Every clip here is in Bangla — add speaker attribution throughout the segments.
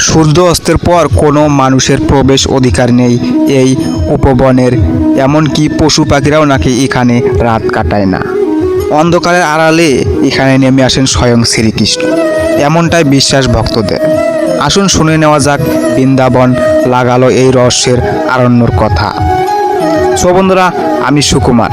Speaker 1: সূর্য অস্তের পর কোনো মানুষের প্রবেশ অধিকার নেই এই উপবনের, এমনকি পশু পাখিরাও নাকি এখানে রাত কাটায় না। অন্ধকারের আড়ালে এখানে নেমে আসেন স্বয়ং শ্রীকৃষ্ণ। এমনটাই বিশ্বাস ভক্তদের। আসুন শুনে নেওয়া যাক বৃন্দাবন লাগালো এই রহস্যের আরণ্যর কথা। সো বন্ধুরা, আমি সুকুমার।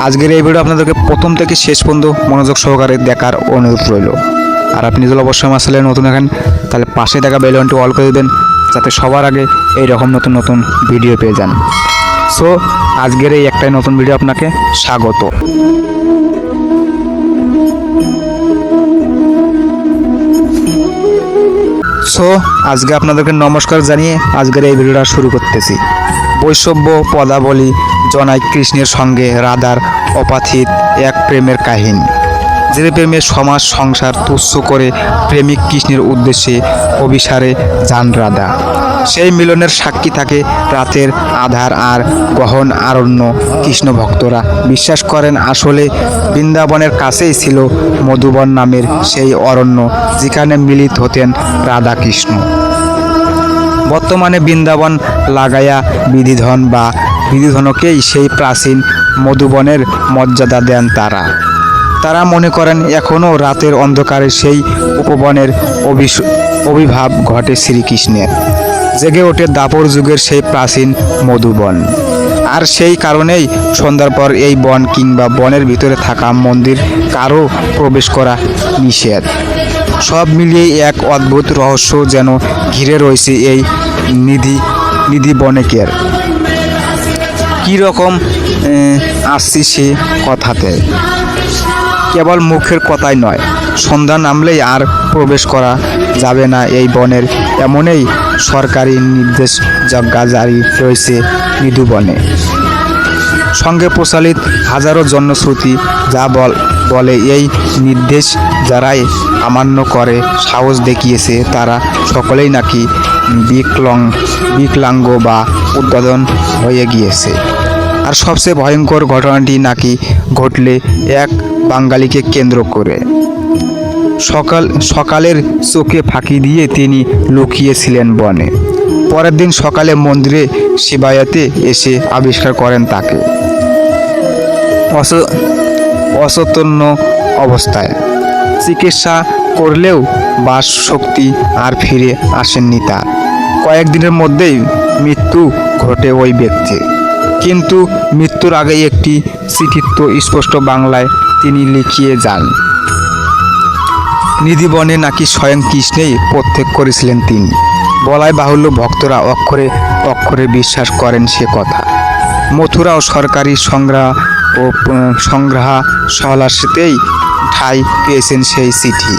Speaker 1: আজকের এই ভিডিও আপনাদেরকে প্রথম থেকে শেষ পর্যন্ত মনোযোগ সহকারে দেখার অনুরোধ রইল। আর আপনি যদি অবশ্যই আমার চ্যানেলে নতুন দেখেন তাহলে পাশে থাকা বেলনটি অল করে দেবেন, যাতে সবার আগে এই রকম নতুন নতুন ভিডিও পেয়ে যান। সো আজকের এই একটাই নতুন ভিডিও আপনাকে স্বাগত। সো আজকে আপনাদেরকে নমস্কার জানিয়ে আজকের এই ভিডিওটা শুরু করতেছি। বৈষম্য পদাবলী জনাই কৃষ্ণের সঙ্গে রাধার অপাথিত এক প্রেমের কাহিনী। যে প্রেমের সমাজ, সংসার তুচ্ছ করে প্রেমিক কৃষ্ণের উদ্দেশ্যে অভিসারে যান রাধা। সেই মিলনের সাক্ষী থাকে রাতের আধার আর গহন আরণ্য কৃষ্ণ ভক্তরা। বিশ্বাস করেন আসলে বৃন্দাবনের কাছেই ছিল মধুবন নামের সেই অরণ্য, যেখানে মিলিত হতেন রাধা কৃষ্ণ। বর্তমানে বৃন্দাবন লাগায়া বিধিধন বা বিধিধনকেই সেই প্রাচীন মধুবনের মর্যাদা দেন তারা। তারা মনে করেন এখনও রাতের অন্ধকারে সেই উপবনের অভিস- অভিভাব ঘটে শ্রীকৃষ্ণের। জেগে ওঠে দাপর যুগের সেই প্রাচীন মধুবন আর সেই কারণেই সন্ধ্যার পর এই বন কিংবা বনের ভিতরে থাকা মন্দির কারও প্রবেশ করা নিষেধ। সব মিলিয়ে এক অদ্ভুত রহস্য যেন ঘিরে রয়েছে এই নিধি নিধি বনেকের। কীরকম আসছি সে কথাতে? কেবল মুখের কথাই নয়। সন্ধ্যা নামলেই আর প্রবেশ করা যাবে না এই বনের। এমনই সরকারি নির্দেশ যজ্ঞা জারি রয়েছে মৃদুবনে সঙ্গে প্রচলিত হাজারো জনশ্রুতি যা বল বলে এই নির্দেশ যারাই আমান্য করে সাহস দেখিয়েছে, তারা সকলেই নাকি বিকলং বিকলাঙ্গ বা উদ্বোধন হয়ে গিয়েছে। আর সবচেয়ে ভয়ঙ্কর ঘটনাটি নাকি ঘটলে এক বাঙালিকে কেন্দ্র করে। সকাল, সকালের চোখে ফাঁকি দিয়ে তিনি লুকিয়েছিলেন বনে। পরের দিন সকালে মন্দিরে শিবায়াতে এসে আবিষ্কার করেন তাকে। অচৈতন্য অবস্থায়। চিকিৎসা করলেও বাস শক্তি আর ফিরে আসেননি তার। কয়েকদিনের মধ্যেই মৃত্যু ঘটে ওই ব্যক্তির। কিন্তু মৃত্যুর আগে একটি চিঠিত্ব স্পষ্ট বাংলায় তিনি লিখিয়ে যান। নিধিবনে নাকি স্বয়ং কৃষ্ণেই প্রত্যেক করেছিলেন তিনি। বলাই বাহুল্য ভক্তরা অক্ষরে অক্ষরে বিশ্বাস করেন সে কথা। মথুরা ও সরকারি সংগ্রহ ও সংগ্রহা সহলাসিতেই ঠাঁই পেয়েছেন সেই চিঠি।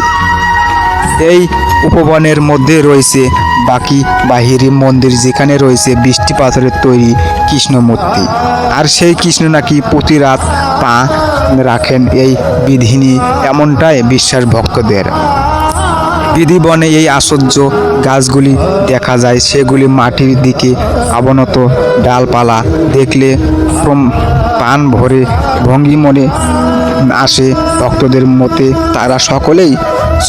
Speaker 1: এই উপবনের মধ্যে রয়েছে বাকি বাহিরি মন্দির যেখানে রয়েছে বৃষ্টি পাথরের তৈরি কৃষ্ণ মূর্তি আর সেই কৃষ্ণ নাকি প্রতি রাত পা রাখেন এই বিধিনী, এমনটাই বিশ্বাস ভক্তদের। বিধিবনে এই আশ্চর্য গাছগুলি দেখা যায়, সেগুলি মাটির দিকে আবনত ডালপালা। দেখলে প্রাণ ভরে ভঙ্গি মনে আসে ভক্তদের মতে, তারা সকলেই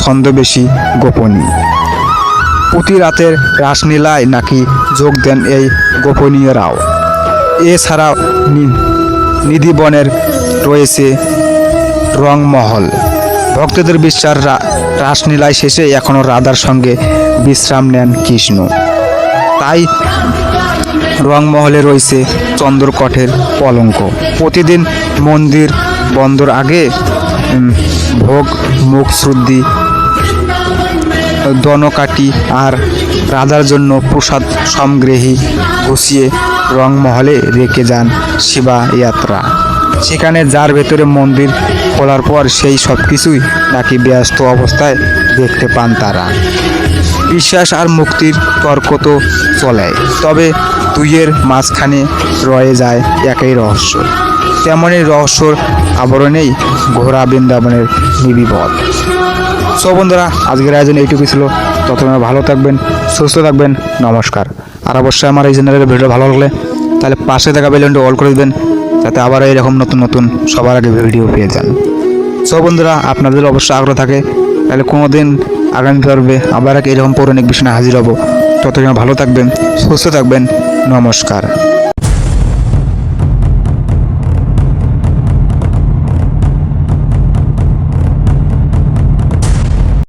Speaker 1: ছন্দবেশী গোপনী। প্রতি রাতের রাসলীলায় নাকি যোগ দেন এই গোপনীয়রাও এছাড়াও নিধিবনের রয়েছে রংমহল। ভক্তদের বিশ্বাস রাসলীলায় শেষে এখনও রাধার সঙ্গে বিশ্রাম নেন কৃষ্ণ। তাই রংমহলে রয়েছে চন্দ্রকঠের পলঙ্ক। প্রতিদিন মন্দির বন্দর আগে ভোগ, মুখ, শ্রুদ্ধি দনকাটি আর রাধার জন্য প্রসাদ সমগ্রহী গুছিয়ে রংমহলে রেখে যান শিবা যাত্রা সেখানে যার ভেতরে মন্দির খোলার পর সেই সব কিছুই নাকি ব্যস্ত অবস্থায় দেখতে পান তারা। বিশ্বাস আর মুক্তির তর্ক তো চলে তবে দুইয়ের মাঝখানে রয়ে যায় একই রহস্য। তেমনই রহস্যর আবরণেই ঘোড়া বৃন্দাবনের নিবিপদ সো বন্ধুরা, আজকের আয়োজন এইটুকুই ছিল। ততক্ষণ ভালো থাকবেন, সুস্থ থাকবেন, নমস্কার। আর অবশ্যই আমার এই চ্যানেলের ভিডিও ভালো লাগলে তাহলে পাশে থাকা বেলনটি অল করে দেবেন, যাতে আবার এরকম নতুন নতুন সবার আগে ভিডিও পেয়ে যান। সো বন্ধুরা, আপনাদের অবশ্যই আগ্রহ থাকে, তাহলে কোনো দিন আগামী পর্বে আবার এক এরকম পৌরাণিক বিষয় হাজির হব। ততক্ষণ ভালো থাকবেন, সুস্থ থাকবেন, নমস্কার।